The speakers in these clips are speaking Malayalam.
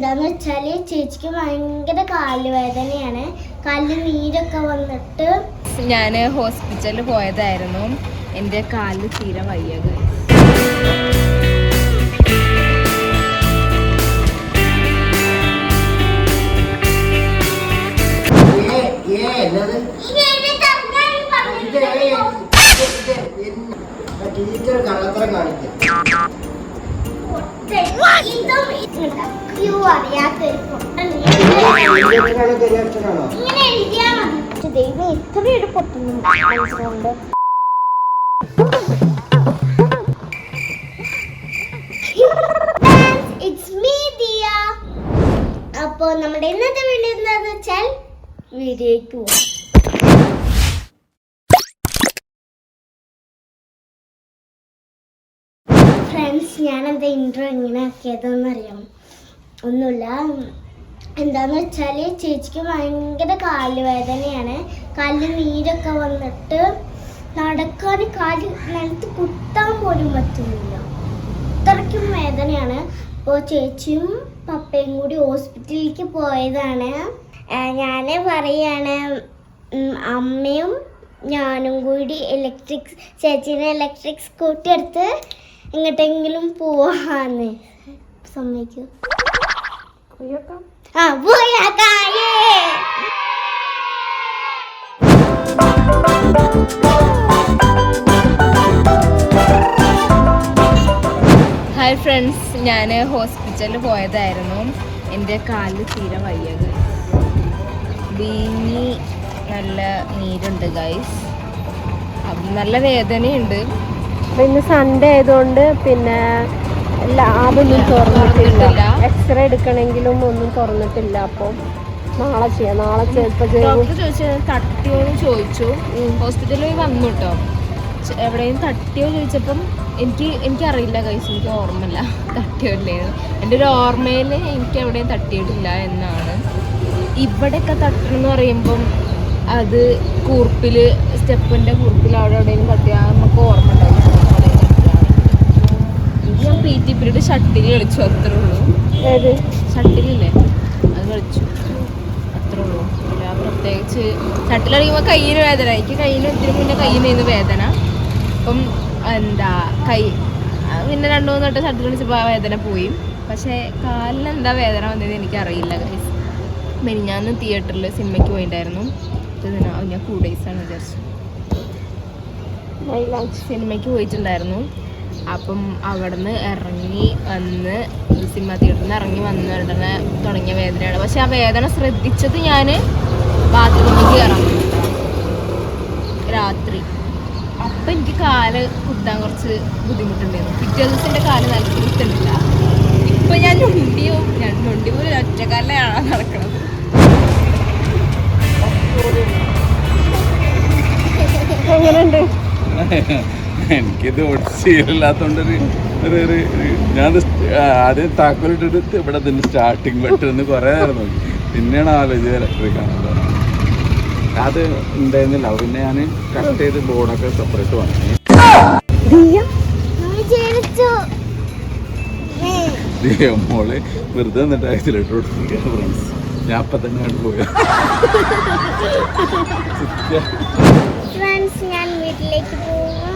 എന്താന്ന് വെച്ചാൽ ചേച്ചിക്ക് ഭയങ്കര കാലുവേദനയാണ് കാലിൽ നീരൊക്കെ വന്നിട്ട് ഞാൻ ഹോസ്പിറ്റലിൽ പോയതായിരുന്നു എന്റെ കാലിൽ തീരെ വയ്യത് ടീച്ചർ കള്ളത്തരം കാണിക്കും ഇങ്ങനെ എഴുതിയാ മതി. ദൈവം ഇത്രയൊരു പൊട്ടുന്നുണ്ട് മനസ്സിലുണ്ട്. ഇറ്റ്സ് മീ ദിയ അപ്പോ നമ്മുടെ ഇന്നത്തെ വീഡിയോ എന്താന്ന് വെച്ചാൽ വീഡിയോയ്ക്ക് പോവാം. ഫ്രണ്ട്സ് ഞാൻ എന്താ ഇൻട്രോ എങ്ങനെ ആക്കിയതെന്ന് അറിയാം ഒന്നുമില്ല. എന്താന്ന് വെച്ചാൽ ചേച്ചിക്ക് ഭയങ്കര കാലുവേദനയാണ്. കാലിൽ നീരൊക്കെ വന്നിട്ട് നടക്കാൻ കാൽ നിലത്ത് കുത്താൻ പോലും പറ്റുന്നില്ല. അത്രയ്ക്കും വേദനയാണ്. അപ്പോൾ ചേച്ചിയും പപ്പയും കൂടി ഹോസ്പിറ്റലിലേക്ക് പോയതാണ്. ഞാൻ പറയാണ് അമ്മയും ഞാനും കൂടി ഇലക്ട്രിക് ചേച്ചീനെ ഇലക്ട്രിക് സ്കൂട്ടി എടുത്ത് എങ്ങോട്ടെങ്കിലും പോവാന്ന്. സമ്മതിക്കൂ. ആ പോയാക്കായേ ഹായ് ഫ്രണ്ട്സ് ഞാൻ ഹോസ്പിറ്റലിൽ പോയതായിരുന്നു. എന്റെ കാലിൽ തീരെ വയ്യത് വീങ്ങി നല്ല നീരുണ്ട് ഗൈസ് നല്ല വേദനയുണ്ട്. പിന്നെ സൺഡേ ആയതുകൊണ്ട് പിന്നെ ലാബൊന്നും തുറന്നിട്ടില്ല. എക്സ്റേ എടുക്കണമെങ്കിലും ഒന്നും തുറന്നിട്ടില്ല. അപ്പോൾ നാളെ ചെയ്യാം. നാളെ ചിലപ്പോൾ തട്ടിയോന്ന് ചോദിച്ചു. ഹോസ്പിറ്റലിൽ വന്നു കേട്ടോ എവിടെയും തട്ടിയോ ചോദിച്ചപ്പം എനിക്ക് എനിക്കറിയില്ല കൈസ് എനിക്ക് ഓർമ്മയില്ല. തട്ടിയോ ഇല്ലേന്ന് എന്റെ ഒരു ഓർമ്മയിൽ എനിക്ക് എവിടെയും തട്ടിയിട്ടില്ല എന്നാണ്. ഇവിടെയൊക്കെ തട്ടണം എന്ന് പറയുമ്പം അത് കൂർപ്പിൽ സ്റ്റെപ്പിന്റെ കൂർപ്പിൽ അവിടെ എവിടെയും തട്ടിയാൽ നമുക്ക് ഓർമ്മ ഉണ്ടാവും. ഞാൻ പി ടി പീരീഡ് ഷട്ടിൽ കളിച്ചു അത്രേ ഉള്ളൂ. ഷട്ടിലില്ലേ? അത് കളിച്ചു. അത്രേ ഉള്ളൂ. ഞാൻ പ്രത്യേകിച്ച് ഷട്ടിൽ കളിക്കുമ്പോൾ കയ്യിന് വേദന. എനിക്ക് കയ്യിൽ ഒത്തിരി മുന്നേ കയ്യിൽ നിന്ന് വേദന. അപ്പം എന്താ കൈ പിന്നെ രണ്ടു മൂന്ന് വട്ടം ഷട്ടിൽ കളിച്ചപ്പോൾ ആ വേദന പോയി. പക്ഷേ കാലിന് എന്താ വേദന വന്നത് എനിക്കറിയില്ല ഗൈസ് മെനിഞ്ഞാന്ന് തിയേറ്ററിൽ സിനിമയ്ക്ക് പോയിട്ടുണ്ടായിരുന്നു ഞാൻ ആണ് കൂഡേയ്സാണ് വിചാരിച്ചു സിനിമയ്ക്ക് പോയിട്ടുണ്ടായിരുന്നു. അപ്പം അവിടുന്ന് ഇറങ്ങി വന്ന് സിനിമ തിയേറ്ററിൽ നിന്ന് ഇറങ്ങി വന്ന് ഉടനെ തുടങ്ങിയ വേദനയാണ്. പക്ഷെ ആ വേദന ശ്രദ്ധിച്ചത് ഞാൻ ബാത്റൂമിൽ കയറാം രാത്രി. അപ്പം എനിക്ക് കാൽ കുത്താൻ കുറച്ച് ബുദ്ധിമുട്ടുണ്ടായിരുന്നു. പിറ്റേ ദിവസം എന്റെ കാൽ നല്ല കുത്തുന്നില്ല ഇപ്പം ഞാൻ ഞൊണ്ടിയോ? ഞാൻ ഞൊണ്ടി പോലും ഒറ്റക്കാലിലാണ് നടക്കുന്നത് എങ്ങനെയുണ്ട്? എനിക്കിത് ശീലമില്ലാത്തോണ്ടൊരു ഒരു ഒരു ഞാൻ ആദ്യം താക്കോലിട്ടിട്ട് ഇവിടെ തന്നെ സ്റ്റാർട്ടിങ് ബട്ടൺ കുറേ നേരം നോക്കി. പിന്നെയാണ് ആലോചിച്ചത് ഇലക്ട്രിക് ആണല്ലോ അത് ഉണ്ടായിരുന്നില്ല. പിന്നെ ഞാൻ കട്ട് ചെയ്ത് ബോർഡൊക്കെ സെപ്പറേറ്റ് വാങ്ങി. മോൾ വെറുതെ എന്നിട്ട് ആക്സിലേറ്റർ കൊടുത്തിരിക്കുക ഫ്രണ്ട്സ് ഞാൻ അപ്പം തന്നെ അങ്ങോട്ട് പോയ. ഫ്രണ്ട്സ് ഞാൻ വീട്ടിലേക്ക് പോവാണ്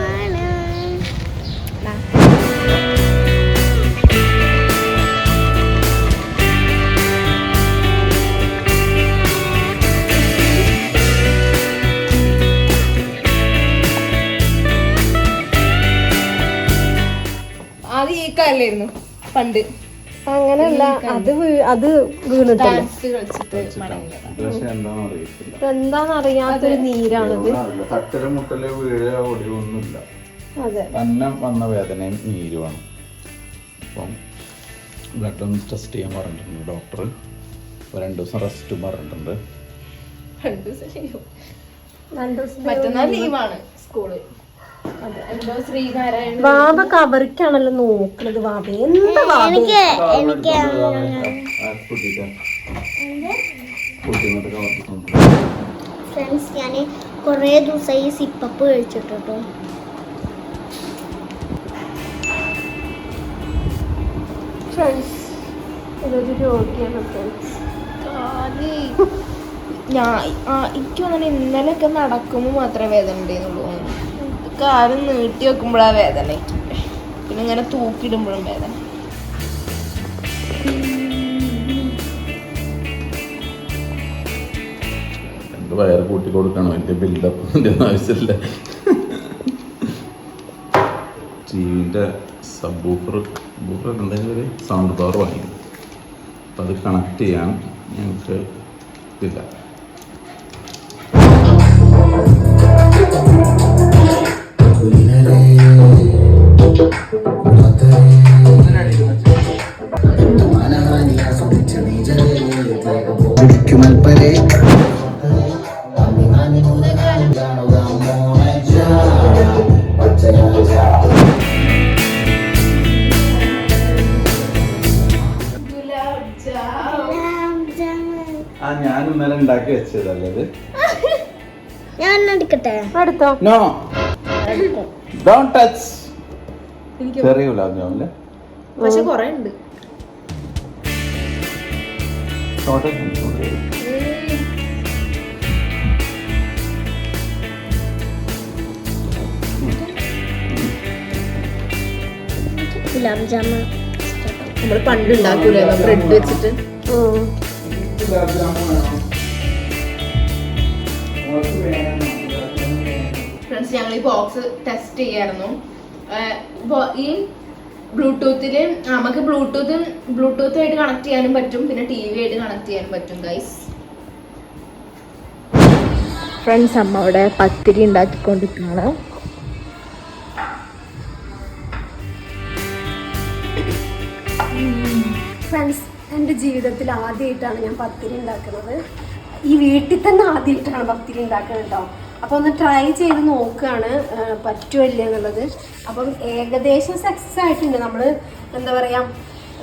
ആദ്യം പണ്ട്. അങ്ങനെയല്ല അത് അത് വീണിട്ടല്ല. എന്താണെന്നറിയാത്തൊരു നീരാണത്. തട്ടൽ മുട്ടൽ വീഴ ഒടിവൊന്നുമില്ല അതെ. തന്നെ വന്ന വേദനയും നീരുമാണ്. അപ്പം ബ്ലഡ് ഒന്ന് ടെസ്റ്റ് ചെയ്യാൻ പറഞ്ഞിട്ടുണ്ട് ഡോക്ടർ രണ്ട് ദിവസം റെസ്റ്റും പറഞ്ഞിട്ടുണ്ട്. മറ്റന്നാൾ ലീവാണ് സ്കൂൾ. എന്തോ കബറിക്കാണല്ലോ നോക്കണത് വാവ. എന്താ വാവ? എനിക്ക് എനിക്ക് ഫ്രണ്ട്സ് ഞാൻ കുറേ ദിവസമായി സിപ്പപ്പ് കഴിച്ചിട്ടോ ഫ്രണ്ട്സ് ഇതൊരു രോഗിയാണ് ഫ്രണ്ട്സ്. ഞാൻ ആ എനിക്ക് തോന്നുന്നു ഇന്നലെയൊക്കെ നടക്കുമ്പോൾ മാത്രമേ വേദന ഉണ്ടായിരുന്നുള്ളൂ കാലം നീട്ടി വെക്കുമ്പോഴാ വേദന. പിന്നെ ഇങ്ങനെ തൂക്കിയിടുമ്പോഴും വേദന. വയറ് കൂട്ടി കൊടുക്കണം? എന്റെ ബിൽഡപ്പിന്റെ ആവശ്യമില്ല. ടിവിന്റെ സബ് ബൂഫർ ബൂഫർ ഉണ്ടെങ്കിൽ സൗണ്ട് പവർ വാങ്ങി. അപ്പം അത് കണക്ട് ചെയ്യാൻ ഞങ്ങൾക്ക് ഇതില്ല. ഉണ്ടാക്കി വെച്ചതല്ലത് ഞാൻ എടുക്കട്ടെ? അടുത്തോ നോ ഡോണ്ട് ടച്ച് ചെറിയ ഗുലാബ് ജാമുല്ലേ പക്ഷെ കുറേ ഉണ്ട്. ഗുലാബ് ജാമുൻ. നമ്മൾ പണ്ട് ഉണ്ടാക്കൂലേ ബ്രെഡ് വെച്ചിട്ട്. ഉം. ഫ്രണ്ട്സ് ഞങ്ങൾ ഈ ബോക്സ് ടെസ്റ്റ് ചെയ്യായിരുന്നു ഈ ബ്ലൂടൂത്തിൽ നമുക്ക് ബ്ലൂടൂത്തും ബ്ലൂടൂത്ത് ആയിട്ട് കണക്ട് ചെയ്യാനും പറ്റും. പിന്നെ ടി വി ആയിട്ട് കണക്ട് ചെയ്യാനും പറ്റും ഗൈസ് ഫ്രണ്ട്സ് അമ്മ അവിടെ പത്തിരി ഉണ്ടാക്കിക്കൊണ്ടിരിക്കുകയാണ്. ഫ്രണ്ട്സ് എന്റെ ജീവിതത്തിൽ ആദ്യമായിട്ടാണ് ഞാൻ പത്തിരി ഉണ്ടാക്കുന്നത്. ഈ വീട്ടിൽ തന്നെ ആദ്യമായിട്ടാണ് പത്തിരി ഉണ്ടാക്കുന്നത് കേട്ടോ അപ്പോൾ ഒന്ന് ട്രൈ ചെയ്ത് നോക്കുകയാണ് പറ്റുമല്ല എന്നുള്ളത്. അപ്പം ഏകദേശം സക്സസ് ആയിട്ടുണ്ട്. നമ്മൾ എന്താ പറയുക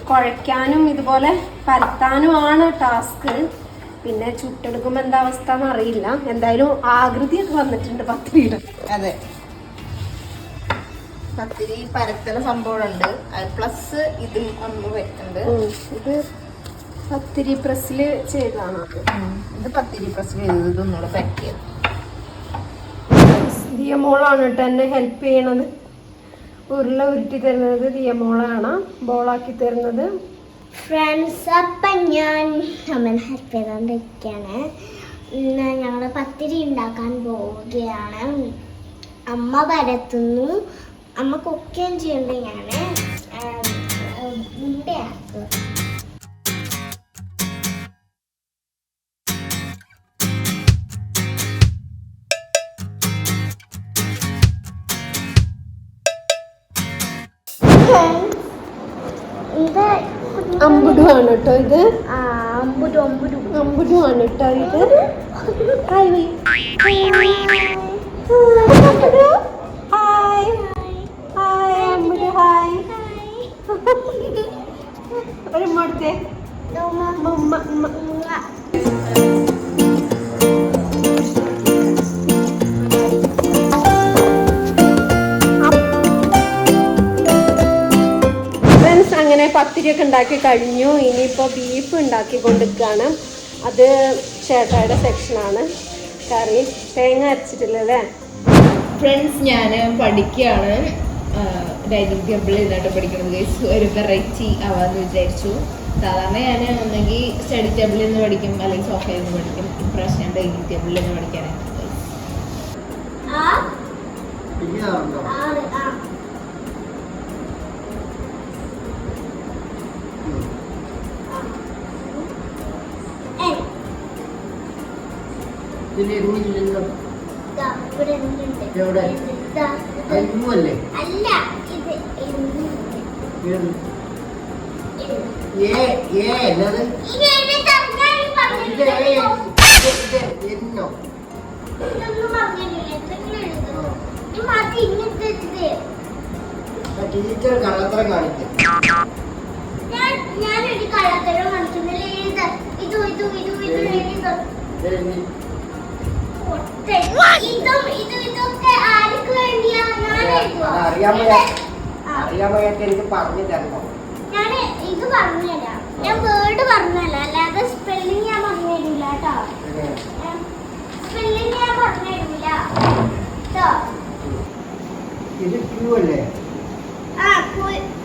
കുഴയ്ക്കാനും ഇതുപോലെ പരത്താനുമാണ് ടാസ്ക് പിന്നെ ചുട്ടെടുക്കുമ്പോൾ എന്താ അവസ്ഥ എന്ന് അറിയില്ല. എന്തായാലും ആകൃതിയൊക്കെ വന്നിട്ടുണ്ട് പത്തിരിയുടെ. അതെ. പത്തിരി പരത്തല സംഭവമുണ്ട് പ്ലസ് ഇതും ഒന്ന് വരുത്തുന്നുണ്ട് ഉം. ഇത് പത്തിരി പ്രസ്സിൽ ചെയ്തതാണ്. ഇത് പത്തിരി പ്രസ്സിൽ ചെയ്തത് ഇതൊന്നുകൂടെ പാക്ക് ചെയ്ത് ദിയമോളാണ് കേട്ടോ എന്നെ ഹെൽപ്പ് ചെയ്യണത്. ഉരുള ഉരുട്ടി തരുന്നത് ദിയമോളാണ്. ബോളാക്കി തരുന്നത്. ഫ്രണ്ട്സ് അപ്പം ഞാൻ അമ്മനെ ഹെൽപ്പ് ചെയ്തുകൊണ്ടിരിക്കുകയാണ് ഇന്ന് ഞങ്ങൾ പത്തിരി ഉണ്ടാക്കാൻ പോവുകയാണ്. അമ്മ വരത്തുന്നു അമ്മ കുക്കുകയും ചെയ്യുന്നുണ്ട് ഞാൻ ഉണ്ടയാക്കുക ഇത് അമ്പുടുവാണ് കേട്ടോ ഇത്? ആ, ആണ് കേട്ടോ ഇത്? ഹായ് ഹായ് ഹായ് അമ്പുടു ഹായ് ഒരു മടുത്തേ. ഫ്രണ്ട്സ് അങ്ങനെ പത്തിരിയൊക്കെ ഉണ്ടാക്കി കഴിഞ്ഞു. ഇനിയിപ്പോൾ ബീഫ് ഉണ്ടാക്കി കൊണ്ടിരിക്കുകയാണ് അത് ചേട്ടായുടെ സെക്ഷനാണ് കറി. തേങ്ങ അരച്ചിട്ടില്ലല്ലേ? ഫ്രണ്ട്സ് ഞാൻ പഠിക്കുകയാണ്. ഡൈനിങ് ടേബിളിൽ ഇരുന്നിട്ട് പഠിക്കുന്നത്. ഒരു വെറൈറ്റി ആവാന്ന് വിചാരിച്ചു. സാധാരണ ഞാൻ ഒന്നെങ്കിൽ സ്റ്റഡി ടേബിളിൽ നിന്ന് പഠിക്കും അല്ലെങ്കിൽ സോഫയിൽ നിന്ന് പഠിക്കും. ഇപ്രാവശ്യം ഞാൻ ഡൈനിങ് ടേബിളിൽ നിന്ന് പഠിക്കാനായിട്ട് ഇതൊന്നും പറഞ്ഞിട്ടില്ല. എന്തെങ്കിലും എഴുതുമോ? ഈ മതി ഇങ്ങനത്തെ ഇത്. ടീച്ചർ കള്ളത്തരം കാണിക്കും. ഞാൻ ഞാനൊരു കള്ളത്തരം കാണിക്കുന്നില്ല? ഇത് ഇത് ഇത് ഇത് ഇതും എഴുതും അറിയാൻ വയ്യാത്ത എനിക്ക് പറഞ്ഞു തരണം? ഞാൻ ഇത് പറഞ്ഞുതരാം ഞാൻ വേർഡ് പറഞ്ഞല്ല അല്ലാതെ സ്പെല്ലിംഗ് ഞാൻ പറഞ്ഞു തരില്ല കേട്ടോ. സ്പെല്ലിംഗ് ഞാൻ പറഞ്ഞു തരില്ല കേട്ടോ? ഇത് ക്യൂ അല്ലേ? ആ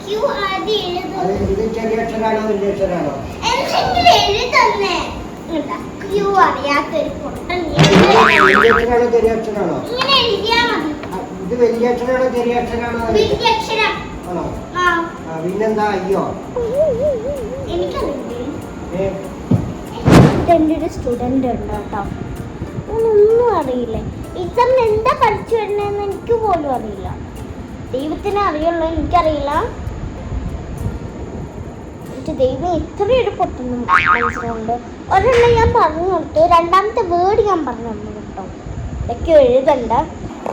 ക്യൂ ആദ്യം എഴുതും. ഇത് ചെറിയ അക്ഷരാണോ വലിയ അക്ഷരാണോ എന്തെങ്കിലും എഴുതന്നേ ക്യൂ അറിയാത്തൊരു പൊട്ടൻ വലിയ അക്ഷരാണോ ചെറിയ അക്ഷരമാണോ ഇങ്ങനെ എഴുതിയാ മതി. ഇത് വലിയ അക്ഷരാണോ ചെറിയ അക്ഷരാണോ വലിയ അക്ഷരം ആണോ പിന്നെന്താ അയ്യോ. എന്റെ ഒരു സ്റ്റുഡന്റ് ഉണ്ട് കേട്ടോ. ഒന്നും അറിയില്ല. എക്സാമിന് എന്താ പഠിച്ചു വരുന്നതെന്ന് എനിക്ക് പോലും അറിയില്ല. ദൈവത്തിന് അറിയുള്ളൂ എനിക്കറിയില്ല. ദൈവം ഇത്രയൊരു പൊട്ടുന്നു മനസ്സിലുണ്ട്. ഒരെണ്ണം ഞാൻ പറഞ്ഞു കൊടുത്തു. രണ്ടാമത്തെ വേർഡ് ഞാൻ പറഞ്ഞു തന്നു കേട്ടോ. ഇതൊക്കെ എഴുതണ്ട.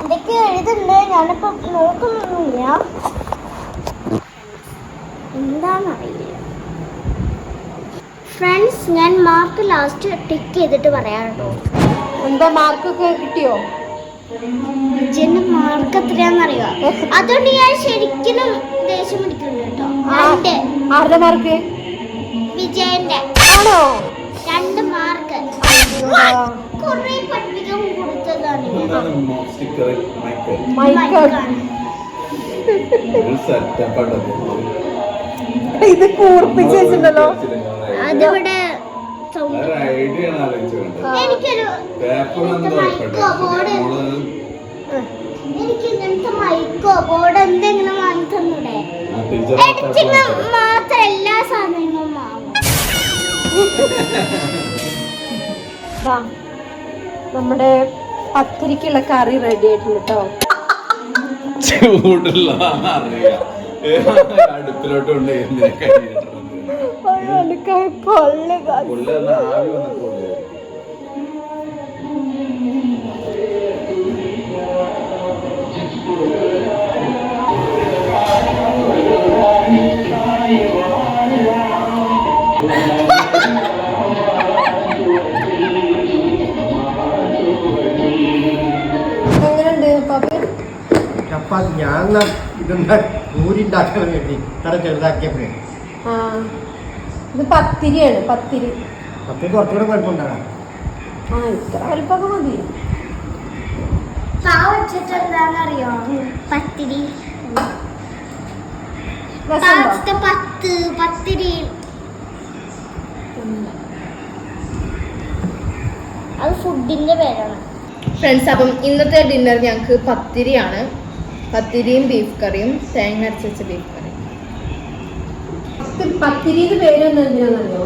ഇതൊക്കെ എഴുതണ്ട്. ഞാനിപ്പം നോക്കുന്നൊന്നുമില്ല. എന്താണെന്നറിയില്ല. ഫ്രണ്ട്സ് ഞാൻ മാർക്ക് ലാസ്റ്റ് ടിക്ക് ചെയ്തിട്ട് പറയാം കേട്ടോ എന്താ മാർക്കൊക്കെ കിട്ടിയോ? വിജയന്റെ മാർക്ക് എത്രയാണെന്നറിയോ? അതുകൊണ്ട് ഞാൻ ശരിക്കും ദേഷ്യം പിടിക്കുന്നുണ്ട് കേട്ടോ. ആരുടെ മാർക്ക് വിജയന്റെ. ആണോ? ഇത് കൂർപ്പിച്ച് വെച്ചിട്ടുണ്ടല്ലോ. അതിവിടെ എനിക്കൊരു എനിക്ക് ഇങ്ങനത്തെ മൈക്കോ ബോർഡ് എന്തെങ്കിലും വാങ്ങി തന്നൂടെ? എഡിറ്റിംഗ് മാത്രം എല്ലാ സാധനങ്ങളും വാങ്ങും. നമ്മുടെ പത്തിരിക്കുള്ള കറി റെഡി ആയിട്ടുണ്ട് കേട്ടോ അറിയാം. അടുപ്പിലോട്ട് കൊണ്ട് പാപ്പി? ചപ്പാത്തി ഞാൻ പൂരിണ്ടാക്കാൻ വേണ്ടി ഇത്ര ചെറുതാക്കിയപ്പോഴേ? ആ ഇത് പത്തിരിയാണ് പത്തിരി. പത്തിരി കുറച്ചുകൂടെ കുഴപ്പമുണ്ടാകാം. ആ ഇത്ര വലുപ്പമൊക്കെ മതി. പാവ വെച്ചിട്ട് എന്താണെന്നറിയോ? പത്തിരി. രസമുണ്ടോ? പാവത്തെ പത്ത് പത്തിരി. അത് ഫുഡിന്റെ പേരാണ്. ഫ്രണ്ട്സ് അപ്പം ഇന്നത്തെ ഡിന്നർ ഞങ്ങൾക്ക് പത്തിരിയാണ്. പത്തിരിയും ബീഫ് കറിയും തേങ്ങ അരച്ച് വെച്ച ബീഫ് കറിയും ഇത് പത്തിരിയുടെ പേര് എന്തിനാണെന്നറിയോ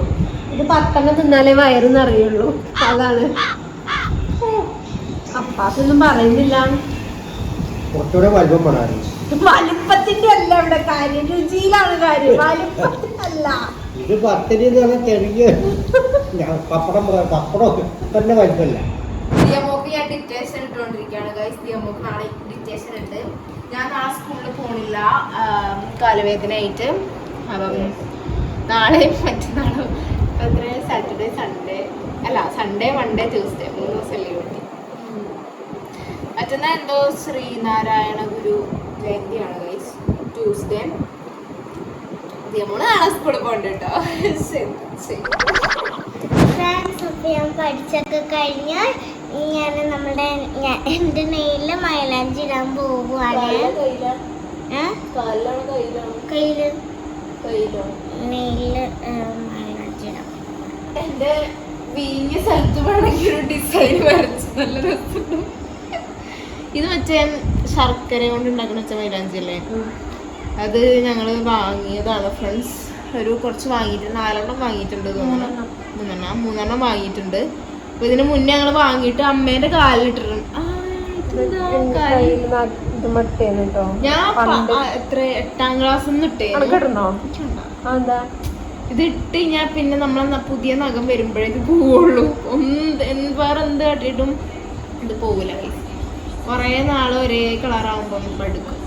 ഇത് പത്തെണ്ണം തിന്നാലേ വയറെന്ന് അറിയുള്ളൂ അതാണ് അപ്പാത്തൊന്നും പറയുന്നില്ല. വലുപ്പത്തിന്റെ അല്ല ഇവിടെ കാര്യം. രുചിയിലാണ് കാര്യം. വലുപ്പത്തിനല്ല ഇത് പത്തിരി എന്ന് പറഞ്ഞാൽ ചെറിയ പപ്പടം പപ്പടം തന്നെ വലുപ്പമല്ല. ദിയമോക്ക് ഞാൻ ഡിറ്റേഷൻ ഇട്ടുകൊണ്ടിരിക്കുകയാണ്. ഗൈസ് ദിയമോക്ക് നാളെ ഡിറ്റേഷൻ ഉണ്ട് ഞാൻ നാളെ സ്കൂളിൽ പോണില്ല. ആം, കാലുവേദനയായിട്ട് അപ്പം നാളെ മറ്റന്നാളും എത്ര സാറ്റർഡേ സൺഡേ അല്ല സൺഡേ മൺഡേ ട്യൂസ്ഡേ മൂന്ന് ദിവസം ലീവ് കിട്ടി മറ്റന്നാൾ എന്തോ ശ്രീനാരായണ ഗുരു ജയന്തിയാണ് ഗൈസ് ട്യൂസ്ഡേ നാളെ സ്കൂളിൽ പോകണ്ട കേട്ടോ. ശരി ശരി. ഞാൻ പഠിച്ചൊക്കെ കഴിഞ്ഞാൽ ഞാൻ നമ്മുടെ എന്റെ എന്റെ നെയിൽ മൈലാഞ്ചി ഇടാൻ പോവുകയാണ്? കയ്യിൽ നെയിൽ മൈലാഞ്ചി ഇടാൻ എന്റെ വീഞ്ഞ സ്ഥലത്ത് വേണമെങ്കിൽ ഒരു ഡിസൈൻ വരച്ച് നല്ല രസമുണ്ട്. ഇത് മറ്റേ ശർക്കര കൊണ്ട് ഉണ്ടാക്കുന്ന വെച്ച മൈലാഞ്ചി അല്ലേ? അത് ഞങ്ങൾ വാങ്ങിയതാണ് ഫ്രണ്ട്സ് ഒരു കുറച്ച് വാങ്ങിയിട്ടുണ്ട് നാലെണ്ണം വാങ്ങിയിട്ടുണ്ട് തോന്നുന്നു മൂന്നെണ്ണം. മൂന്നെണ്ണം വാങ്ങിയിട്ടുണ്ട്. അപ്പൊ ഇതിന് മുന്നേ ഞങ്ങൾ വാങ്ങിയിട്ട് അമ്മേന്റെ കേട്ടോ ഞാൻ എത്ര എട്ടാം ക്ലാസ് ഇട്ടേ ഞാൻ ഇത് ഇട്ട് കഴിഞ്ഞാൽ പിന്നെ നമ്മൾ പുതിയ നഖം വരുമ്പോഴേക്ക് ഇത് പോവുള്ളൂ. ഒന്ന് എന്ത് വേറെ എന്ത് കാട്ടിയിട്ടും ഇത് പോവില്ല കൊറേ നാൾ ഒരേ കളറാവുമ്പോ എടുക്കും.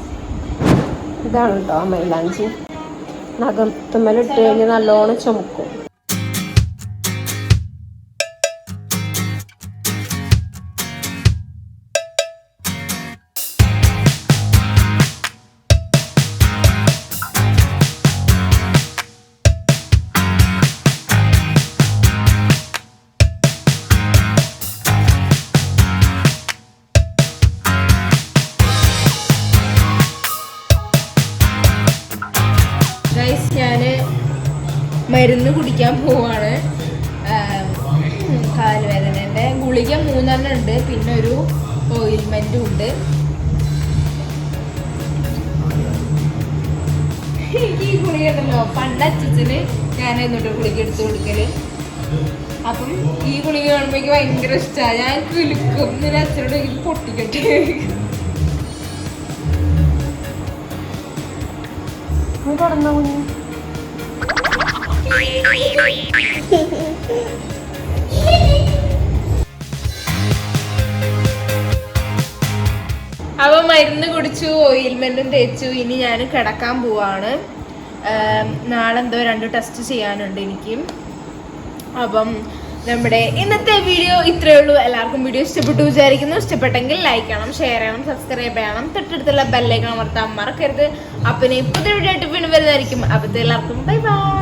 ഇതാണ് കേട്ടോ മൈലാഞ്ചി നഖത്തുമ്മലിട്ട് കഴിഞ്ഞ് നല്ലോണം ചുമക്കും. കുടിക്കാൻ പോവാണ്. കാലുവേദനേന്റെ ഗുളിക മൂന്നെണ്ണം ഉണ്ട്. പിന്നെ ഒരു ഓയിൽമെന്റും ഉണ്ട്. എനിക്ക് ഈ ഗുളിക ഉണ്ടല്ലോ. പണ്ട് അച്ഛന് ഞാനായിരുന്നു ഗുളിക എടുത്ത് കൊടുക്കൽ. അപ്പം ഈ ഗുളിക കാണുമ്പോൾ എനിക്ക് ഭയങ്കര ഇഷ്ടമാണ് ഞാൻ കുലുക്കും. എന്നിട്ട് അച്ഛനോട് എനിക്ക് പൊട്ടിക്കട്ടെ. തുടർന്നു അവ മരുന്ന് കുടിച്ചു ഓയിൽമെന്റും തേച്ചു. ഇനി ഞാൻ കിടക്കാൻ പോവാണ്. നാളെ എന്തോ രണ്ട് ടെസ്റ്റ് ചെയ്യാനുണ്ട് എനിക്ക്. അപ്പം നമ്മുടെ ഇന്നത്തെ വീഡിയോ ഇത്രയേ ഉള്ളൂ. എല്ലാവർക്കും വീഡിയോ ഇഷ്ടപ്പെട്ടു വിചാരിക്കുന്നു. ഇഷ്ടപ്പെട്ടെങ്കിൽ ലൈക്ക് ചെയ്യണം ഷെയർ ചെയ്യണം സബ്സ്ക്രൈബ് ചെയ്യണം. തൊട്ടടുത്തുള്ള ബെല്ലൈക്കണം അമർത്താൻ മറക്കരുത്. അപ്പം പുതിയ വീഡിയോ ആയിട്ട് പിന്നെ വരുന്നതായിരിക്കും. അപ്പോഴത്തെ എല്ലാവർക്കും ബൈ ബൈ